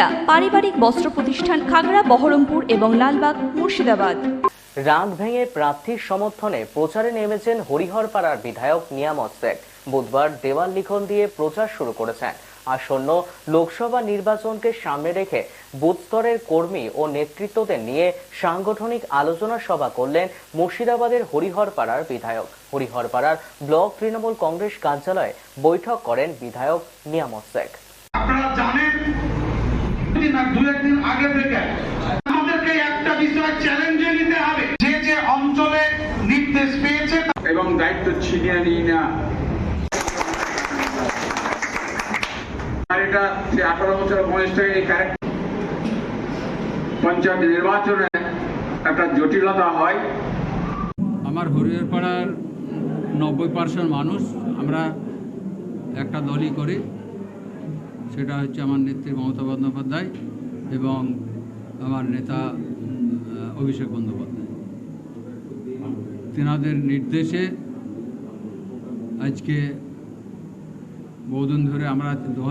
সুনিতা পারিবারিক বস্ত্র প্রতিষ্ঠান খাগড়া বহরমপুর এবং লালবাগ মুর্শিদাবাদ। রাগ ভেঙে প্রার্থীর সমর্থনে প্রচারে নেমেছেন হরিহরপাড়ার বিধায়ক নিয়ামত শেখ। বুধবার দেওয়াল লিখন দিয়ে প্রচার শুরু করেছেন। আসন্ন লোকসভা নির্বাচনকে সামনে রেখে বুথ স্তরের কর্মী ও নেতৃত্বদের নিয়ে সাংগঠনিক আলোচনা সভা করলেন মুর্শিদাবাদের হরিহরপাড়ার বিধায়ক। হরিহরপাড়ার ব্লক তৃণমূল কংগ্রেস কার্যালয়ে বৈঠক করেন বিধায়ক নিয়ামত শেখ। আপনারা জানেন দিন আর দু একদিন আগে থেকে আমাদেরকে একটা বিষয় চ্যালেঞ্জে নিতে হবে। যে যে অঞ্চলে নির্দেশ পেয়েছে এবং দায়িত্ব ছিনিয়ে নিই না। এটা সে আঠারো বছর বয়স থেকে এই ক্যারেক্টার পঞ্চায়েত নির্বাচনে একটা জটিলতা হয়। আমার হরিহর পাড়ার নব্বই পার্সেন্ট মানুষ আমরা একটা দলই করি। সেটা হচ্ছে আমার নেত্রী মমতা বন্দ্যোপাধ্যায়। এবং আমার নেতা অভিষেক বন্দ্যোপাধ্যায়। তেনাদের নির্দেশে আজকে বহুদিন ধরে আমরা দু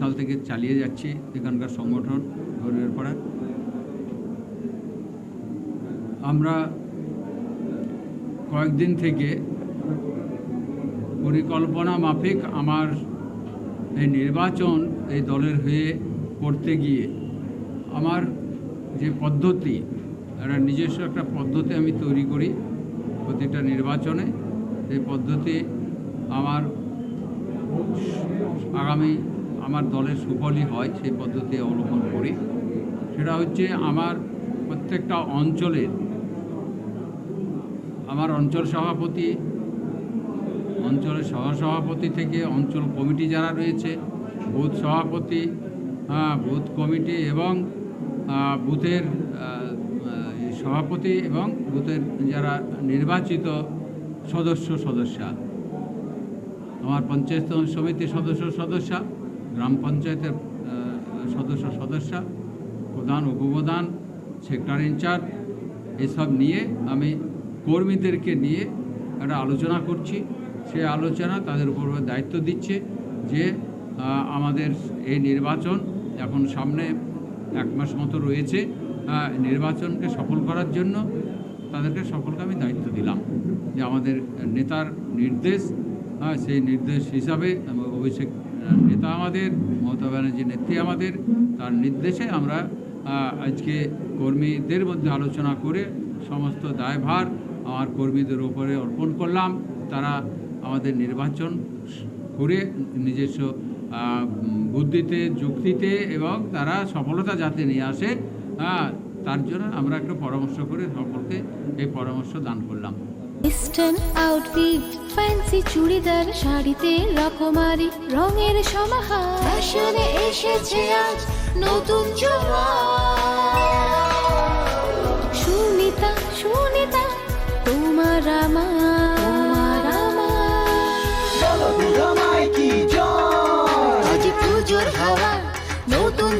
সাল থেকে চালিয়ে যাচ্ছি এখানকার সংগঠন হরিহর পাড়ার আমরা কয়েকদিন থেকে পরিকল্পনা মাফিক আমার এই নির্বাচন এই দলের হয়ে করতে গিয়ে আমার যে পদ্ধতি একটা নিজস্ব একটা পদ্ধতি আমি তৈরি করি প্রতিটা নির্বাচনে। সেই পদ্ধতি আমার আগামী আমার দলের সুফলই হয় সেই পদ্ধতি অবলম্বন করি। সেটা হচ্ছে আমার প্রত্যেকটা অঞ্চলের আমার অঞ্চল সভাপতি অঞ্চলের সহসভাপতি থেকে অঞ্চল কমিটি যারা রয়েছে বুথ সভাপতি হ্যাঁ, বুথ কমিটি এবং বুথের সভাপতি এবং বুথের যারা নির্বাচিত সদস্য, সদস্যা। আমার পঞ্চায়েত সমিতির সদস্য, সদস্যা, গ্রাম পঞ্চায়েতের সদস্য, সদস্যা, প্রধান, উপপ্রধান সেক্টর ইনচার্জ এসব নিয়ে আমি কর্মীদেরকে নিয়ে একটা আলোচনা করছি। সেই আলোচনা তাদের উপর দায়িত্ব দিচ্ছে যে আমাদের এই নির্বাচন এখন সামনে এক মাস মতো রয়েছে নির্বাচনকে সফল করার জন্য তাদেরকে সকলকে আমি দায়িত্ব দিলাম যে আমাদের নেতার নির্দেশ সেই নির্দেশ হিসাবে অভিষেক নেতা আমাদের, মমতা ব্যানার্জি নেত্রী আমাদের, তার নির্দেশে আমরা আজকে কর্মীদের মধ্যে আলোচনা করে সমস্ত দায়ভার আমার কর্মীদের উপরে অর্পণ করলাম। তারা আমাদের নির্বাচন করে নিজস্ব বুদ্ধিতে, যুক্তিতে এবং তারা সফলতা যাতে নিয়ে আসে হ্যাঁ তার জন্য আমরা একটা পরামর্শ করে সকলকে এই পরামর্শ দান করলাম। ওয়েস্টার্ন আউটফিট ফ্যান্সি চুড়িদার, শাড়িতে রকমারি, রঙের সমাহার। ফ্যাশনে এসেছে আজ